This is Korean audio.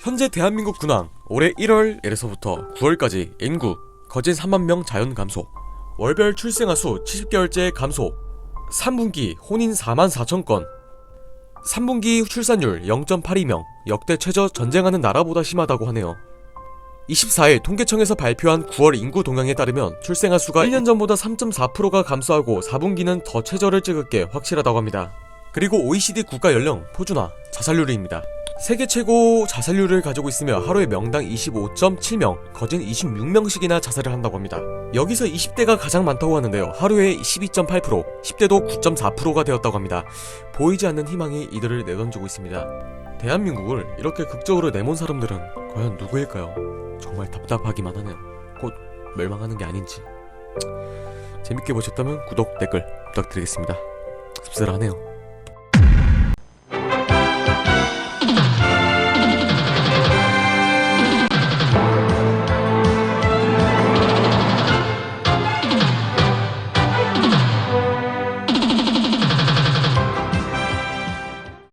현재 대한민국 군항 올해 1월 1에서부터 9월까지 인구 거진 3만 명 자연 감소 월별 출생아 수 70개월째 감소 3분기 혼인 4만 4천 건 3분기 출산율 0.82명 역대 최저 전쟁하는 나라보다 심하다고 하네요 24일 통계청에서 발표한 9월 인구 동향에 따르면 출생아 수가 1년 전보다 3.4%가 감소하고 4분기는 더 최저를 찍을 게 확실하다고 합니다. 그리고 OECD 국가 연령, 표준화, 자살률입니다. 세계 최고 자살률을 가지고 있으며 하루에 명당 25.7명, 거진 26명씩이나 자살을 한다고 합니다. 여기서 20대가 가장 많다고 하는데요. 하루에 12.8%, 10대도 9.4%가 되었다고 합니다. 보이지 않는 희망이 이들을 내던지고 있습니다. 대한민국을 이렇게 극적으로 내몬 사람들은 과연 누구일까요? 정말 답답하기만 하네요. 곧 멸망하는 게 아닌지. 재밌게 보셨다면 구독, 댓글 부탁드리겠습니다. 씁쓸하네요.